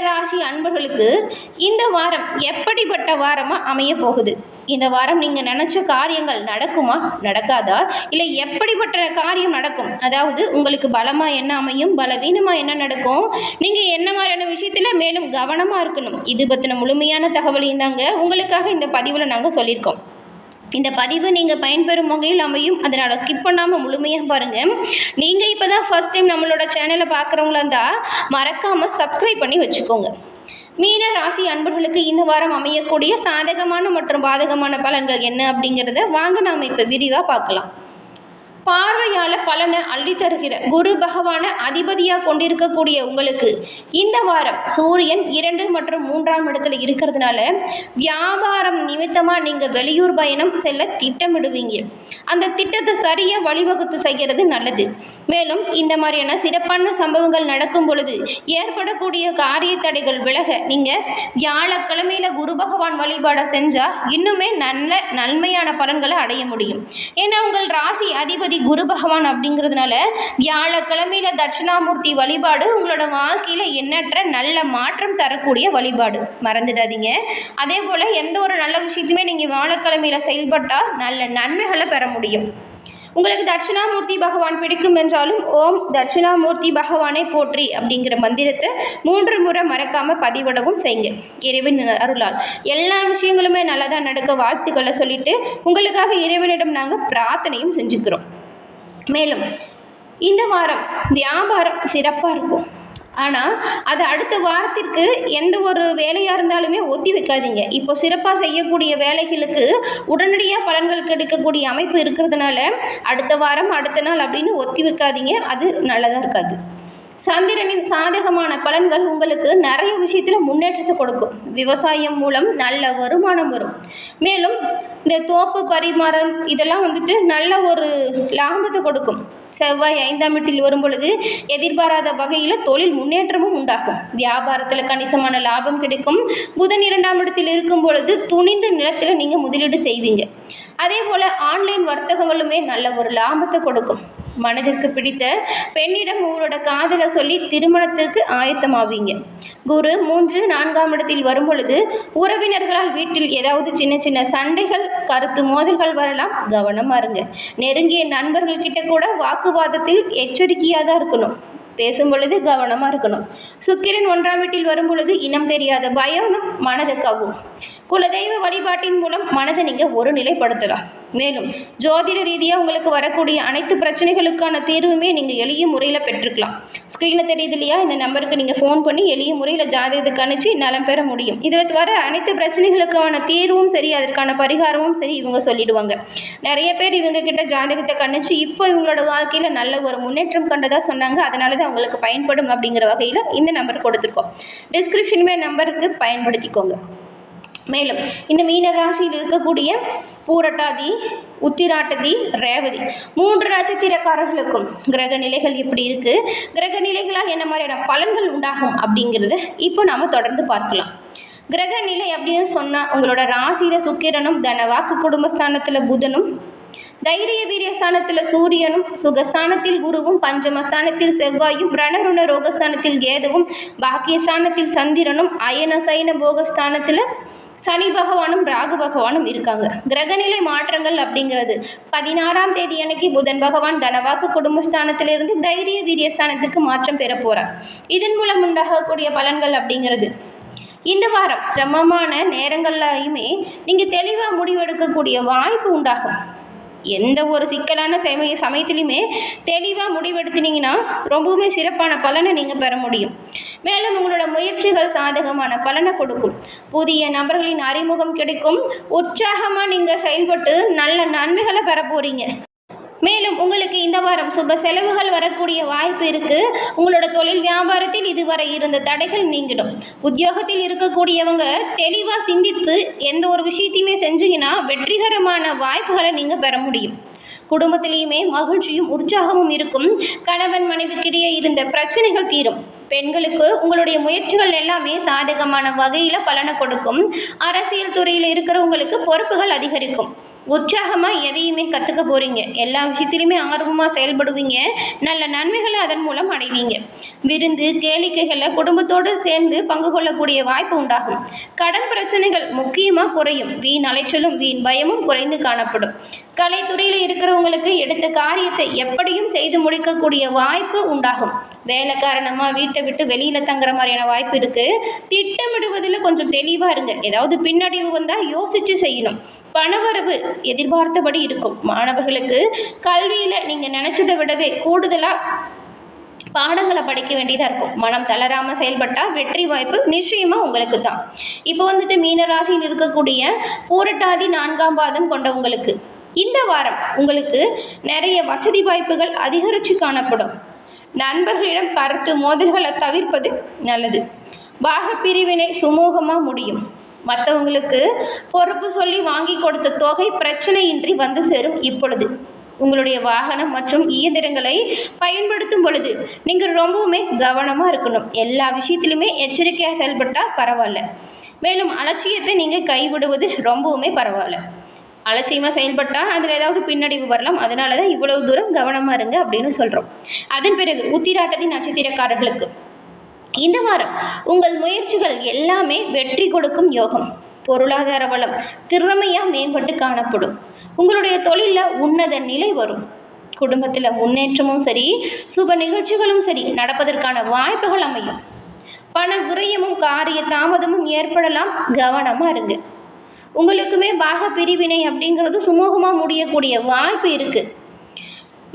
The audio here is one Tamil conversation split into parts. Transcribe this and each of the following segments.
மீனராசி அன்பர்களுக்கு இந்த வாரம் எப்படிப்பட்ட வாரமாக அமைய போகுது? இந்த வாரம் நீங்கள் நினச்ச காரியங்கள் நடக்குமா? நடக்காதா? இல்லை எப்படிப்பட்ட காரியம் நடக்கும்? அதாவது உங்களுக்கு பலமாக என்ன அமையும்? பலவீனமாக என்ன நடக்கும்? நீங்கள் என்ன மாதிரியான விஷயத்தில் மேலும் கவனமாக இருக்கணும்? இது பற்றின முழுமையான தகவலையும் தாங்க உங்களுக்காக இந்த பதிவில் நாங்கள் சொல்லியிருக்கோம். இந்த பதிவு நீங்கள் பயன்பெறும் வகையில் அமையும். அதனால் ஸ்கிப் பண்ணாமல் முழுமையாக பாருங்கள் நீங்கள் இப்போ தான் ஃபஸ்ட் டைம் நம்மளோட சேனலை பார்க்குறவங்களா இருந்தால் மறக்காமல் சப்ஸ்கிரைப் பண்ணி வச்சுக்கோங்க. மீன ராசி அன்பர்களுக்கு இந்த வாரம் அமையக்கூடிய சாதகமான மற்றும் பாதகமான பலன்கள் என்ன அப்படிங்கிறத வாங்க நாம் இப்போ விரிவாக பார்க்கலாம். பார்வையால் பலனை அள்ளி தருகிற குரு பகவான அதிபதியாக கொண்டிருக்கக்கூடிய உங்களுக்கு இந்த வாரம் சூரியன் இரண்டு மற்றும் மூன்றாம் இடத்துல இருக்கிறதுனால வியாபாரம் நிமித்தமாக நீங்கள் வெளியூர் பயணம் செல்ல திட்டமிடுவீங்க. அந்த திட்டத்தை சரியாக வழிவகுத்து செய்கிறது நல்லது. மேலும் இந்த மாதிரியான சிறப்பான சம்பவங்கள் நடக்கும் பொழுது ஏற்படக்கூடிய காரிய தடைகள் விலக நீங்கள் வியாழக்கிழமையில் குரு பகவான் வழிபாடை செஞ்சால் இன்னுமே நல்ல நன்மையான பலன்களை அடைய முடியும். ஏன்னா உங்கள் ராசி அதிபதி குரு பகவான் அப்படிங்கிறதுனால வியாழக்கிழமையில் தட்சிணாமூர்த்தி வழிபாடு உங்களோட வாழ்க்கையில் எண்ணற்ற நல்ல மாற்றம் தரக்கூடிய வழிபாடு. மறந்துடாதீங்க. அதே போல் எந்த ஒரு நல்ல விஷயத்தையுமே நீங்கள் வியாழக்கிழமையில் செயல்பட்டால் நல்ல நன்மைகளை பெற முடியும். உங்களுக்கு தட்சிணாமூர்த்தி பகவான் பிடிக்கும் என்றாலும் ஓம் தட்சிணாமூர்த்தி பகவானை போற்றி அப்படிங்கிற மந்திரத்தை மூன்று முறை மறக்காமல் பதிவிடவும் செய்யுங்க. இறைவன் அருளால். எல்லா விஷயங்களுமே நல்லதாக நடக்க வாழ்த்துக்களை சொல்லிட்டு உங்களுக்காக இறைவனிடம் நாங்கள் பிரார்த்தனையும் செஞ்சுக்கிறோம். மேலும் இந்த வாரம் வியாபாரம் சிறப்பாக இருக்கும். ஆனால் அது அடுத்த வாரத்திற்கு எந்த ஒரு வேலையாக இருந்தாலுமே ஒத்தி வைக்காதீங்க. இப்போ சிறப்பாக செய்யக்கூடிய வேலைகளுக்கு உடனடியாக பலன்கள் கிடைக்கக்கூடிய அமைப்பு இருக்கிறதுனால அடுத்த வாரம் அடுத்த நாள் அப்படின்னு ஒத்தி வைக்காதீங்க. அது நல்லதாக இருக்காது. சந்திரனின் சாதகமான பலன்கள் உங்களுக்கு நிறைய விஷயத்தில் முன்னேற்றத்தை கொடுக்கும். விவசாயம் மூலம் நல்ல வருமானம் வரும். மேலும் இந்த தோப்பு பரிமாறம் இதெல்லாம் வந்துட்டு நல்ல ஒரு லாபத்தை கொடுக்கும். செவ்வாய் ஐந்தாம் வீட்டில் வரும் பொழுது எதிர்பாராத வகையில் தொழில் முன்னேற்றமும் உண்டாகும். வியாபாரத்தில் கணிசமான லாபம் கிடைக்கும். புதன் இரண்டாம் இடத்தில் இருக்கும் பொழுது துணிந்த நிலத்தில் நீங்கள் முதலீடு செய்வீங்க. அதே போல் ஆன்லைன் வர்த்தகங்களுமே நல்ல ஒரு லாபத்தை கொடுக்கும். மனதிற்கு பிடித்த பெண்ணிடம் உங்களோட காதலை சொல்லி திருமணத்திற்கு ஆயத்தமாவீங்க. குரு மூன்று நான்காம் இடத்தில் வரும் பொழுது உறவினர்களால் வீட்டில் ஏதாவது சின்ன சின்ன சண்டைகள் கருத்து மோதல்கள் வரலாம். கவனமாக இருங்க. நெருங்கிய நண்பர்கள் கிட்ட கூட வாக்குவாதத்தில் எச்சரிக்கையாக தான் இருக்கணும். பேசும் பொழுது கவனமாக இருக்கணும். சுக்கிரன் ஒன்றாம் வீட்டில் வரும் பொழுது இனம் தெரியாத பயம் மனதை கவும் குலதெய்வ வழிபாட்டின் மூலம் மனதை நீங்கள் ஒரு நிலைப்படுத்தலாம். மேலும் ஜோதிட ரீதியாக உங்களுக்கு வரக்கூடிய அனைத்து பிரச்சனைகளுக்கான தீர்வுமே நீங்கள் எளிய முறையில் பெற்றுக்கலாம். ஸ்க்ரீனில் தெரியுது இல்லையா? இந்த நம்பருக்கு நீங்கள் ஃபோன் பண்ணி எளிய முறையில் ஜாதகத்தை கணிச்சு நலம் பெற முடியும். இதில் வர அனைத்து பிரச்சனைகளுக்கான தீர்வும் சரி அதற்கான பரிகாரமும் சரி இவங்க சொல்லிடுவாங்க. நிறைய பேர் இவங்க கிட்ட ஜாதகத்தை கணிச்சு இப்போ இவங்களோட வாழ்க்கையில் நல்ல ஒரு முன்னேற்றம் கண்டதாக சொன்னாங்க. அதனால தான் உங்களுக்கு பயன்படும் அப்படிங்கிற வகையில் இந்த நம்பர் கொடுத்துருக்கோம். டிஸ்கிரிப்ஷனுமே நம்பருக்கு பயன்படுத்திக்கோங்க. மேலும் இந்த மீன ராசியில் இருக்கக்கூடிய பூரட்டாதி உத்திராட்டதி ரேவதி மூன்று நட்சத்திரக்காரர்களுக்கும் கிரக நிலைகள் எப்படி இருக்கு? கிரக நிலைகளால் என்ன மாதிரியான பலன்கள் உண்டாகும் அப்படிங்கிறத இப்போ நாம் தொடர்ந்து பார்க்கலாம். கிரக நிலை அப்படின்னு சொன்னால் உங்களோட ராசியில் சுக்கிரனும் தனவாக்கு குடும்பஸ்தானத்தில் புதனும் தைரிய வீரியஸ்தானத்தில் சூரியனும் சுகஸ்தானத்தில் குருவும் பஞ்சமஸ்தானத்தில் செவ்வாயும் ரணருண ரோகஸ்தானத்தில் கேதுவும் பாக்கியஸ்தானத்தில் சந்திரனும் அயன சைன போகஸ்தானத்தில் சனி பகவானும் ராகு பகவானும் இருக்காங்க. கிரகநிலை மாற்றங்கள் அப்படிங்கிறது. பதினாறாம் தேதி அன்னைக்கு புதன் பகவான் தனவாக்கு குடும்பஸ்தானத்திலிருந்து தைரிய வீரியஸ்தானத்திற்கு மாற்றம் பெற போகிறார் இதன் மூலம் உண்டாகக்கூடிய பலன்கள் அப்படிங்கிறது. இந்த வாரம் சிரமமான நேரங்கள்லையுமே நீங்கள் தெளிவாக முடிவெடுக்கக்கூடிய வாய்ப்பு உண்டாகும். எந்த ஒரு சிக்கலான சமய சமயத்துலையுமே தெளிவாக முடிவெடுத்தினீங்கன்னா ரொம்பவுமே சிறப்பான பலனை நீங்கள் பெற முடியும். மேலும் உங்களோட முயற்சிகள் சாதகமான பலனை கொடுக்கும். புதிய நபர்களின் அறிமுகம் கிடைக்கும். உற்சாகமாக நீங்கள் செயல்பட்டு நல்ல நன்மைகளை பெற போகிறீங்க மேலும் உங்களுக்கு இந்த வாரம் சுப செலவுகள் வரக்கூடிய வாய்ப்பு இருக்குது உங்களோட தொழில் வியாபாரத்தில் இதுவரை இருந்த தடைகள் நீங்கிடும். உத்தியோகத்தில் இருக்கக்கூடியவங்க தெளிவாக சிந்தித்து எந்த ஒரு விஷயத்தையுமே செஞ்சீங்கன்னா வெற்றிகரமான வாய்ப்புகளை நீங்கள் பெற முடியும். குடும்பத்திலையுமே மகிழ்ச்சியும் உற்சாகமும் இருக்கும். கணவன் மனைவிக்கிடையே இருந்த பிரச்சனைகள் தீரும். பெண்களுக்கு உங்களுடைய முயற்சிகள் எல்லாமே சாதகமான வகையில் பலனை கொடுக்கும். அரசியல் துறையில் இருக்கிறவங்களுக்கு பொறுப்புகள் அதிகரிக்கும். உற்சாகமாக எதையுமே கற்றுக்க போகிறீங்க எல்லா விஷயத்திலையுமே ஆர்வமாக செயல்படுவீங்க. நல்ல நன்மைகளை அதன் மூலம் அடைவீங்க. விருந்து கேளிக்கைகளை குடும்பத்தோடு சேர்ந்து பங்கு கொள்ளக்கூடிய வாய்ப்பு உண்டாகும். கடன் பிரச்சனைகள் முக்கியமாக குறையும். வீண் அலைச்சலும் வீண் பயமும் குறைந்து காணப்படும். கலைத்துறையில் இருக்கிறவங்களுக்கு எடுத்த காரியத்தை எப்படியும் செய்து முடிக்கக்கூடிய வாய்ப்பு உண்டாகும். வேலை காரணமாக வீட்டை விட்டு வெளியில் தங்குற மாதிரியான வாய்ப்பு இருக்குது திட்டமிடுவதில் கொஞ்சம் தெளிவாக இருங்க. ஏதாவது பின்னடைவு வந்தால் யோசித்து செய்யணும். பணவரவு எதிர்பார்த்தபடி இருக்கும். மாணவர்களுக்கு கல்வியில் நீங்கள் நினச்சதை விடவே கூடுதலாக பாடங்களை படிக்க வேண்டியதாக இருக்கும். மனம் தளராமல் செயல்பட்டால் வெற்றி வாய்ப்பு நிச்சயமாக உங்களுக்கு தான். இப்போ வந்துட்டு மீனராசியில் இருக்கக்கூடிய பூரட்டாதி நான்காம் பாதம் கொண்டவங்களுக்கு இந்த வாரம் உங்களுக்கு நிறைய வசதி வாய்ப்புகள் அதிகரித்து காணப்படும். நண்பர்களிடம் கருத்து மோதல்களை தவிர்ப்பது நல்லது. பாகப் பிரிவினை சுமூகமாக முடியும். மற்றவங்களுக்கு பொறுப்பு சொல்லி வாங்கி கொடுத்த தொகை பிரச்சனையின்றி வந்து சேரும் இப்பொழுது. உங்களுடைய வாகனம் மற்றும் இயந்திரங்களை பயன்படுத்தும் பொழுது நீங்கள் ரொம்பவுமே கவனமாக இருக்கணும். எல்லா விஷயத்திலுமே எச்சரிக்கையாக செயல்பட்டால் பரவாயில்ல. மேலும் அலட்சியத்தை நீங்கள் கைவிடுவது ரொம்பவுமே பரவாயில்ல. அலட்சியமாக செயல்பட்டால் அதில் ஏதாவது பின்னடைவு வரலாம். அதனால தான் இவ்வளவு தூரம் கவனமாக இருங்க அப்படின்னு சொல்கிறோம் அதன் பிறகு உத்திராட்டத்தின் நட்சத்திரக்காரர்களுக்கு இந்த வாரம் உங்கள் முயற்சிகள் எல்லாமே வெற்றி கொடுக்கும் யோகம். பொருளாதார வளம் திறமையாக மேம்பட்டு காணப்படும். உங்களுடைய தொழிலில் உன்னத நிலை வரும். குடும்பத்தில் முன்னேற்றமும் சரி சுப நிகழ்ச்சிகளும் சரி நடப்பதற்கான வாய்ப்புகள் அமையும். பண விரயமும் காரிய தாமதமும் ஏற்படலாம். கவனமாக இருங்க. உங்களுக்குமே பாக பிரிவினை அப்படிங்கிறது சுமூகமாக முடியக்கூடிய வாய்ப்பு இருக்குது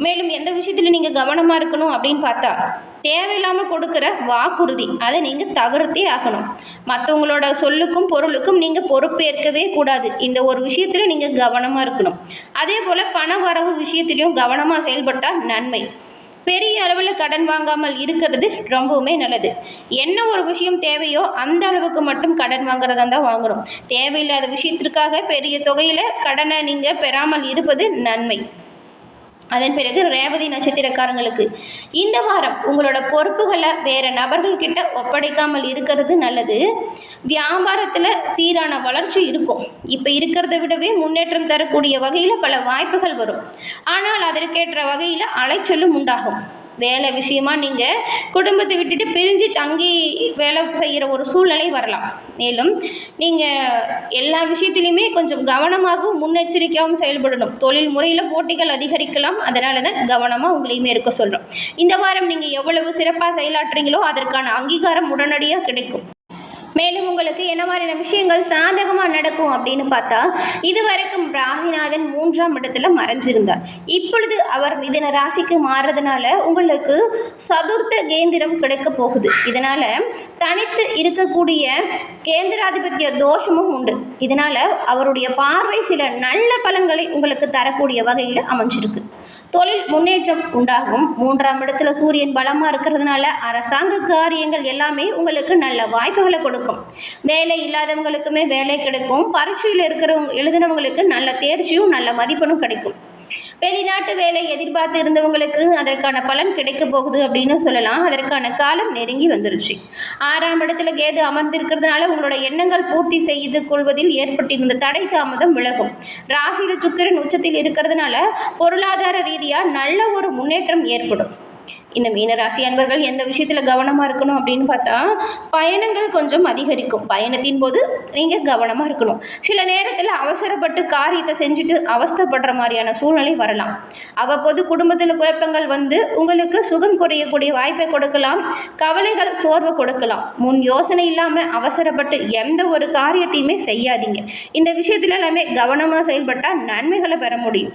மேலும் எந்த விஷயத்தில் நீங்கள் கவனமாக இருக்கணும் அப்படின்னு பார்த்தா தேவையில்லாமல் கொடுக்குற வாக்குறுதி. அதை நீங்கள் தவிர்த்தே ஆகணும். மற்றவங்களோட சொல்லுக்கும் பொருளுக்கும் நீங்கள் பொறுப்பேற்கவே கூடாது. இந்த ஒரு விஷயத்தில் நீங்கள் கவனமாக இருக்கணும். அதே போல் பண வரவு விஷயத்திலையும் கவனமாக செயல்பட்டால் நன்மை. பெரிய அளவில் கடன் வாங்காமல் இருக்கிறது ரொம்பவுமே நல்லது. என்ன ஒரு விஷயம் தேவையோ அந்த அளவுக்கு மட்டும் கடன் வாங்குறதா தான் வாங்கணும். தேவையில்லாத விஷயத்திற்காக பெரிய தொகையில் கடனை நீங்கள் பெறாமல் இருப்பது நன்மை. அதன் பிறகு ரேவதி நட்சத்திரக்காரங்களுக்கு இந்த வாரம் உங்களோட பொறுப்புகளை வேறு நபர்கள்கிட்ட ஒப்படைக்காமல் இருக்கிறது நல்லது. வியாபாரத்தில் சீரான வளர்ச்சி இருக்கும். இப்போ இருக்கிறத விடவே முன்னேற்றம் தரக்கூடிய வகையில் பல வாய்ப்புகள் வரும். ஆனால் அதற்கேற்ற வகையில் அலைச்சலும் உண்டாகும். வேலை விஷயமா நீங்கள் குடும்பத்தை விட்டுட்டு பிரிஞ்சு தங்கி வேலை செய்கிற ஒரு சூழ்நிலை வரலாம். மேலும் நீங்கள் எல்லா விஷயத்துலையுமே கொஞ்சம் கவனமாகவும் முன்னெச்சரிக்கையாகவும் செயல்படணும். தொழில் முறையில் போட்டிகள் அதிகரிக்கலாம். அதனால தான் கவனமாக உங்களையுமே இருக்க சொல்கிறோம் இந்த வாரம் நீங்கள் எவ்வளவு சிறப்பாக செயலாற்றுறீங்களோ அதற்கான அங்கீகாரம் உடனடியாக கிடைக்கும். மேலும் உங்களுக்கு என்ன மாதிரியான விஷயங்கள் சாதகமாக நடக்கும் அப்படின்னு பார்த்தா இதுவரைக்கும் ராசிநாதன் மூன்றாம் இடத்துல மறைஞ்சிருந்தார். இப்பொழுது அவர் மிதன ராசிக்கு மாறுறதுனால உங்களுக்கு சதுர்த்த கேந்திரம் கிடைக்க போகுது. இதனால் தனித்து இருக்கக்கூடிய கேந்திராதிபத்திய தோஷமும் உண்டு. இதனால் அவருடைய பார்வை சில நல்ல பலன்களை உங்களுக்கு தரக்கூடிய வகையில் அமைஞ்சிருக்கு. தொழில் முன்னேற்றம் உண்டாகும். மூன்றாம் இடத்துல சூரியன் பலமாக இருக்கிறதுனால அரசாங்க காரியங்கள் எல்லாமே உங்களுக்கு நல்ல வாய்ப்புகளை கொடுக்கும். வேலை இல்லாதவங்களுக்குமே வேலை கிடைக்கும். பரீட்சையில் இருக்கிறவங்க எழுதினவங்களுக்கு நல்ல தேர்ச்சியும் நல்ல மதிப்பெண்ணும் கிடைக்கும். வெளிநாட்டு வேலை எதிர்பார்த்து இருந்தவங்களுக்கு அதற்கான பலன் கிடைக்க போகுது அப்படின்னு சொல்லலாம். அதற்கான காலம் நெருங்கி வந்துருச்சு. ஆறாம் இடத்துல கேது அமர்ந்திருக்கிறதுனால உங்களோட எண்ணங்கள் பூர்த்தி செய்து கொள்வதில் ஏற்பட்டிருந்த தடை தாமதம் விலகும். ராசியில் சுக்கிரன் உச்சத்தில் இருக்கிறதுனால பொருளாதார ரீதியாக நல்ல ஒரு முன்னேற்றம் ஏற்படும். இந்த மீனராசி அன்பர்கள் எந்த விஷயத்தில் கவனமாக இருக்கணும் அப்படின்னு பார்த்தா பயணங்கள் கொஞ்சம் அதிகரிக்கும். பயணத்தின் போது நீங்கள் கவனமாக இருக்கணும். சில நேரத்தில் அவசரப்பட்டு காரியத்தை செஞ்சுட்டு அவஸ்தப்படுற மாதிரியான சூழ்நிலை வரலாம். அவ்வப்போது குடும்பத்தில் குழப்பங்கள் வந்து உங்களுக்கு சுகம் குறையக்கூடிய வாய்ப்பை கொடுக்கலாம். கவலைகள் சோர்வை கொடுக்கலாம். முன் யோசனை இல்லாமல் அவசரப்பட்டு எந்த ஒரு காரியத்தையுமே செய்யாதீங்க. இந்த விஷயத்துல எல்லாமே கவனமாக செயல்பட்டால் நன்மைகளை பெற முடியும்.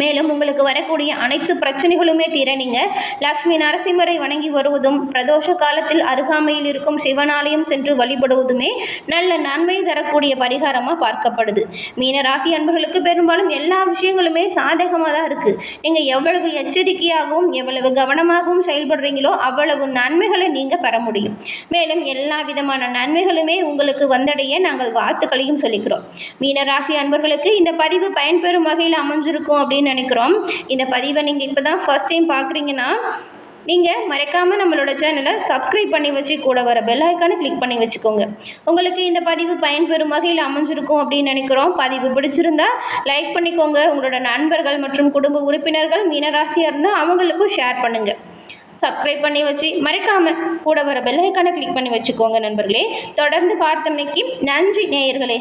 மேலும் உங்களுக்கு வரக்கூடிய அனைத்து பிரச்சனைகளுமே தீர நீங்கள் லக்ஷ்மி நரசிம்மரை வணங்கி வருவதும் பிரதோஷ காலத்தில் அருகாமையில் இருக்கும் சிவனாலயம் சென்று வழிபடுவதுமே நல்ல நன்மை தரக்கூடிய பரிகாரமாக பார்க்கப்படுது. மீனராசி அன்பர்களுக்கு பெரும்பாலும் எல்லா விஷயங்களுமே சாதகமாக தான் இருக்குது நீங்கள் எவ்வளவு எச்சரிக்கையாகவும் எவ்வளவு கவனமாகவும் செயல்படுறீங்களோ அவ்வளவு நன்மைகளை நீங்கள் பெற முடியும். மேலும் எல்லா விதமான நன்மைகளுமே உங்களுக்கு வந்தடைய நாங்கள் வாழ்த்துக்களையும் சொல்லிக்கிறோம். மீனராசி அன்பர்களுக்கு இந்த பதிவு பயன்பெறும் வகையில் அமைஞ்சிருக்கும் அப்படின்னு நினைக்கிறோம். இந்த பதிவை நீங்கள் இப்போ தான் ஃபர்ஸ்ட் டைம் பார்க்குறீங்கன்னா நீங்கள் மறக்காமல் நம்மளோட சேனலை சப்ஸ்கிரைப் பண்ணி வச்சு கூட வர பெல் ஐக்கானை கிளிக் பண்ணி வச்சுக்கோங்க. உங்களுக்கு இந்த பதிவு பயன்பெறும் வகையில் அமைஞ்சிருக்கும் அப்படின்னு நினைக்கிறோம். பதிவு பிடிச்சிருந்தா லைக் பண்ணிக்கோங்க. உங்களோட நண்பர்கள் மற்றும் குடும்ப உறுப்பினர்கள் மீனராசியாக இருந்தால் அவங்களுக்கும் ஷேர் பண்ணுங்கள் சப்ஸ்கிரைப் பண்ணி வச்சு மறக்காமல் கூட வர பெல் ஐக்கானை கிளிக் பண்ணி வச்சுக்கோங்க நண்பர்களே. தொடர்ந்து பார்த்தமைக்கு நன்றி நேயர்களே.